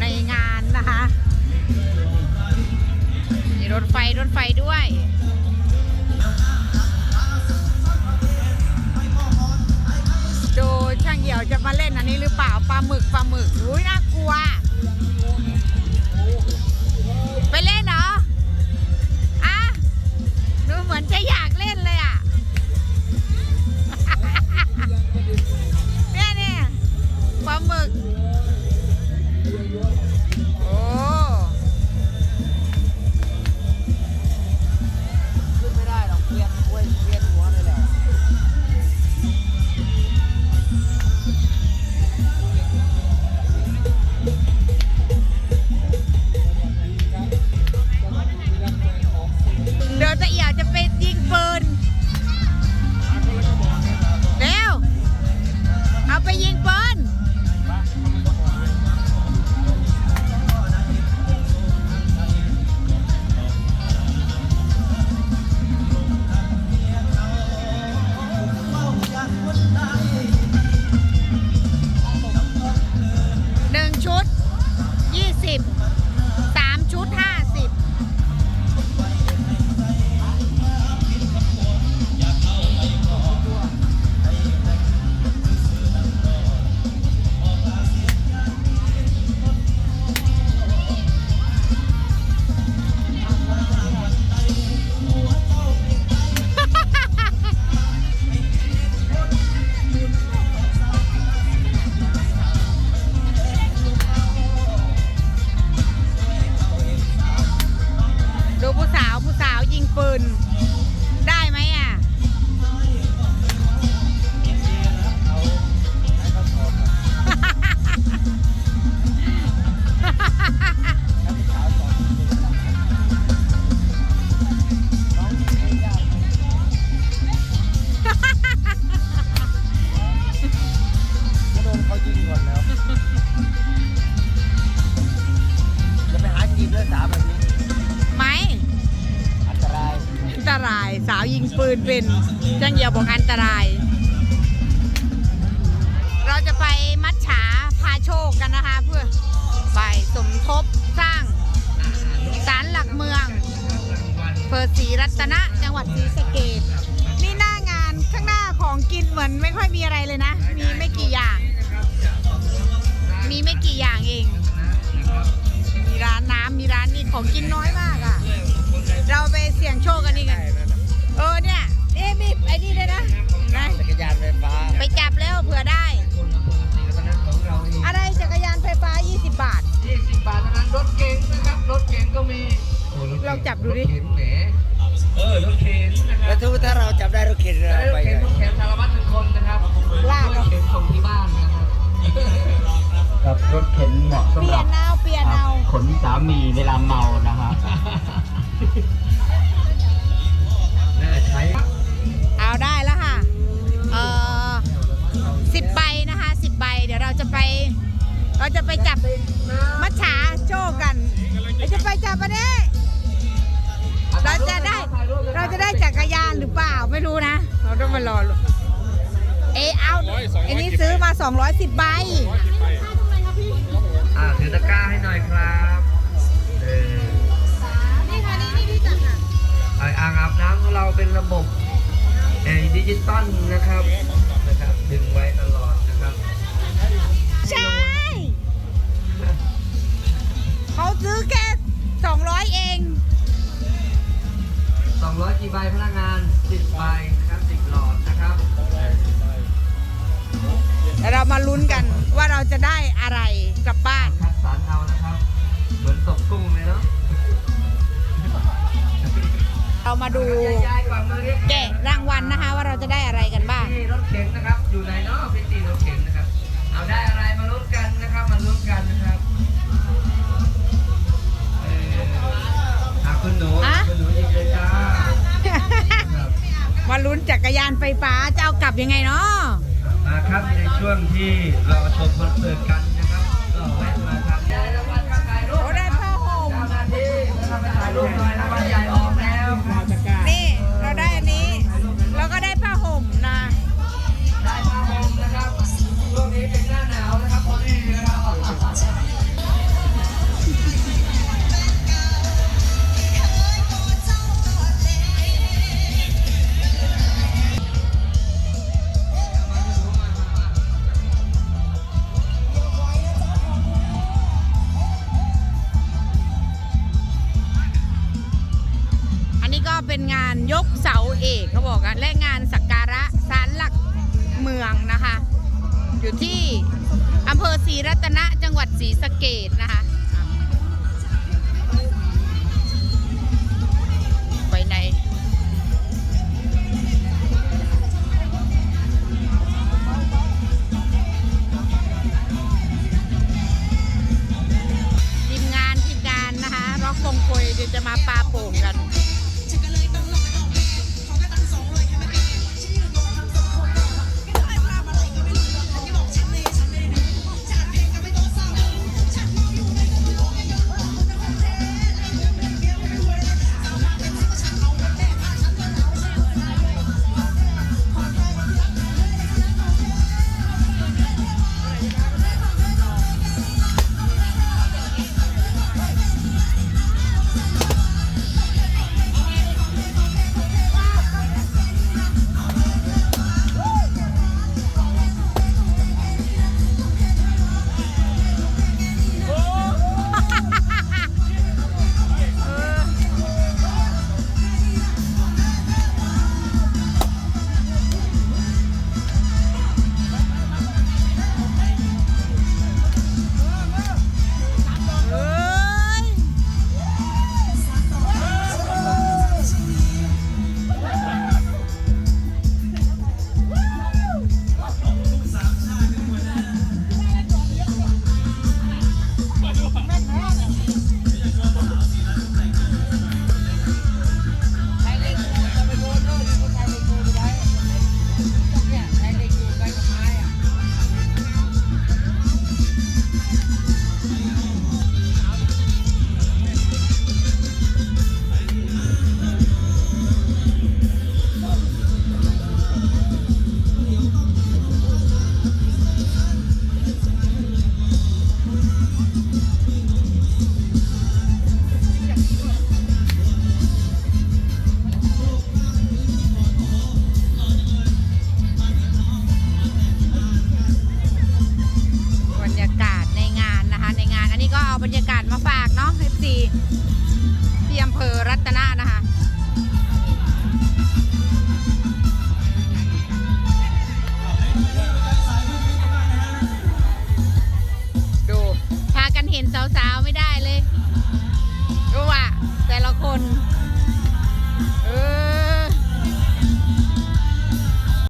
ในงานนะคะมีรถไฟรถไฟด้วยดูช่างเหี่ยวจะมาเล่นอันนี้หรือเปล่าปลาหมึกปลาหมึกอุ้ยน่ากลัว นเป็นจังเหี่ยวบอกอันตราย เราจะไปมัดฉาพาโชคกันนะคะ เพื่อไปสมทบสร้างศาลหลักเมืองเพอร์ศรีรัตนะ จังหวัดศรีสะเกดนี่หน้างานข้างหน้าของกินเหมือนไม่ค่อยมีอะไรเลยนะ มีไม่กี่อย่าง โอ้รถก๋งลองจับดูดิรถเข็นแหมเออรถเข็นนะคแล้รัวบถ้าเราจับได้เราเข็นเรารถไปเข็นไงรถเข็นสารวัตรหนึ่งคนนะครับลากรเอาถเข็นส่งที่บ้านนะครับกับรถเข็นเหมาะเปสำหลี่ยรันบเอาเปลี่ยนเอาขนสามีเวลาเมานะครับน่าใช้เอาได้แล้วค่ะเออสิบใบนะคะสิบใบเดี๋ยวเราจะไป เราจะไปจับมัชฉาโช ไม่รู้นะ เราต้องมารอลุ้นเอยเอาอันนี้ซื้อมา 210ใบอ่าถือตะกร้าให้หน่อยครับเออนี่ค่ะนี่นี่ที่จับค่ะไอ้อ่างอาบน้ำของเราเป็นระบบไอ้ดิจิตอลนะครับนะครับ ดึงไว้ตลอดนะครับ ใช่ เขาซื้อแค่ 200 เอง 200 กี่ใบพนักงาน10 ใบนะครับ10หลอดนะครับแล้วเรามาลุ้นกันว่าเราจะได้อะไรกลับบ้าน คัดสรรเอานะครับ เหมือนตกกุ้งเลยเนาะเรามาดูยายๆกว่ามือเรียกแกะรางวัลนะคะ ว่าเราจะได้อะไรกันบ้าง นี่รถเข็นนะครับ อยู่ไหนเนาะพิตีรถเข็นนะครับ เอาได้อะไรมาลุ้นกันนะครับ มาลุ้นกันนะครับเอออะคุณหนูอะคุณหนูหยิบเลยจ้าครับ มาลุ้นจักรยานไฟฟ้าจะเอากลับยังไงเนาะมาครับในช่วงที่เราชมคอนเสิร์ตกันนะครับก็แวะมาทำได้รางวัลการถ่ายรูโอ้ปได้ผ้าห่มเจ้าหน้าที่นะครับไปถ่ายรูปหน่อยรางวัลใหญ่ อยู่ที่อำเภอศรีรัตนะจังหวัดศรีสะเกดนะคะไปในทีมงานทีมงานนะคะร็อกคงคุยเดี๋ยวจะมาปลาโป่งกัน